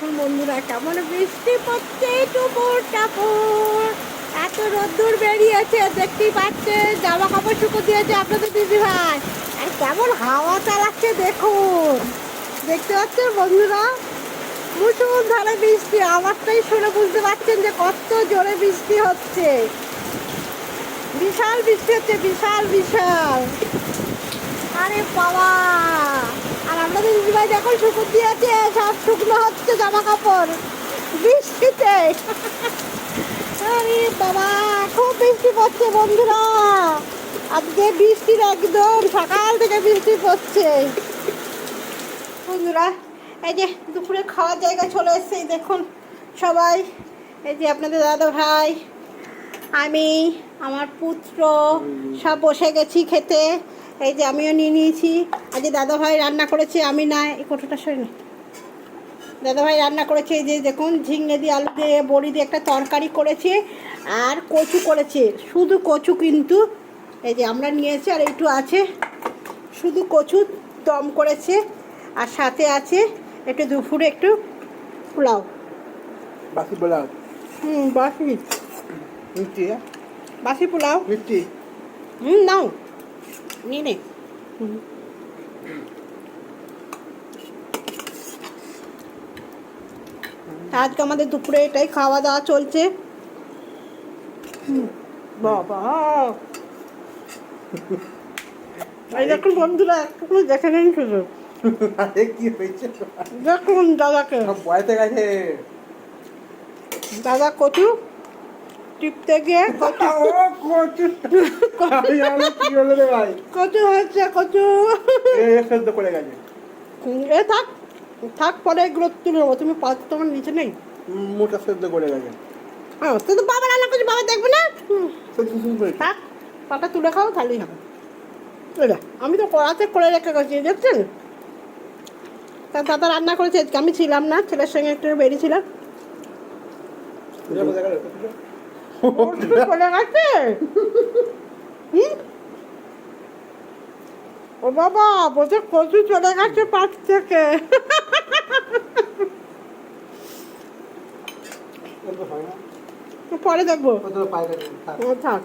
বন্ধুরা কেমন বৃষ্টি পড়ছে? টুপুর টাপুর এত রোদ্দুর বেরিয়েছে, দেখতেই পাচ্ছে জামা কাপড় শুকো দিয়েছে আপনাদের দিদি ভাই। আর কেমন হাওয়া চালাচ্ছে দেখুন। দেখতে পাচ্ছেন বন্ধুরা? মুসুর ধারে বৃষ্টি, আমারটাই শুনে বুঝতে পারছেন যে কত জোরে বৃষ্টি হচ্ছে। বিশাল বৃষ্টি হচ্ছে, বিশাল বিশাল। আরে বাবা দিদিভাই দেখো শুকুর দিয়েছে, সব শুকনো হচ্ছে জামা কাপড় বৃষ্টিতে। আরে বাবা, খুব বৃষ্টি পড়ছে বন্ধুরা। আজকে বৃষ্টির একদম সকাল থেকে বৃষ্টি পড়ছে। বন্ধুরা, এই যে দুপুরে খাওয়ার জায়গা চলে এসছে দেখুন সবাই। এই যে আপনাদের দাদা ভাই, আমি, আমার পুত্র, সব বসে গেছি খেতে। এই যে আমিও নিয়ে নিয়েছি। আজ দাদা ভাই রান্না করেছে আমি না এই কোটোটা সরে না। দাদা ভাই রান্না করেছে এই যে দেখুন ঝিঙে দিয়ে আলু দিয়ে বড়ি দিয়ে একটা তরকারি করেছে আর কচু করেছে। শুধু কচু কিন্তু এই যে আমরা নিয়েছি আর একটু আছে। শুধু কচু দম করেছে আর সাথে আছে একটু দুপুরে একটু পোলাও। বাকি পোলাও? হুম বাসি। মিষ্টি হ্যাঁ? বাসি পোলাও। মিষ্টি? হুম নাও। আজকে আমাদের দুপুরে এটাই খাওয়া দাওয়া চলছে। বাবা। এই দেখুন বন্ধুরা একটু দেখে নিন শুধু। আরে কি হয়েছে? দেখুন দাদাকে। বয়সে গেছে দাদা কচু? টিপতে গিয়ে কচু ও কচু আমি জানি কি হলো রে ভাই? কচু হচ্ছে কচু এ সেদ্ধ করে গেছে। এ থাক থাক পরে এগুলো তুলে নেব। তুমি পাঁচ তোমার নিচে নেই? মোটা সেদ্ধ করে গেছে। হ্যাঁ তুই তো বাবা রান্না করছি বাবা দেখবে না? থাক পাটা তুলে খাও তাহলেই হবে। এটা আমি তো কড়াতে করে রেখে গেছি দেখছেন? তা দাদা রান্না করেছে আমি ছিলাম না ছেলের সঙ্গে একটু বেরিয়েছিলাম। চলে গেছে? ও বাবা বলছে কচু চলে গেছে পাশ থেকে। পরে দেখব থাক।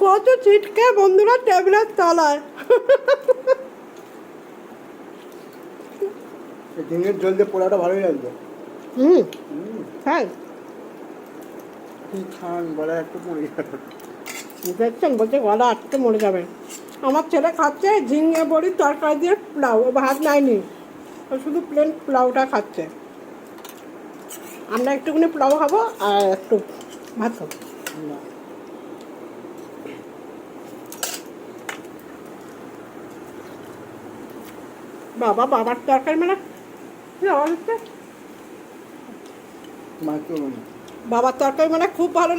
কত ছিটকে বন্ধুরা টেবিলের তলায় ঝিঙের জল দিয়ে পোড়াটা ভালোই লাগবে হুম, হ্যাঁ কি খান বলে একটু পড়ে গেল দেখছেন বলছে গলা আটকে মরে যাবে। আমার ছেলে খাচ্ছে ঝিঙে বড়ি তরকারি দিয়ে পোলাও ও ভাত নাইনি ও শুধু প্লেন পোলাওটা খাচ্ছে। আমরা একটুখানি পোলাও খাব আর একটু ভাত খাব। বাবা বাবার তরকারি মানে আওয়াজ হচ্ছে? তো বাবার তরকারি মানে খুব ভালো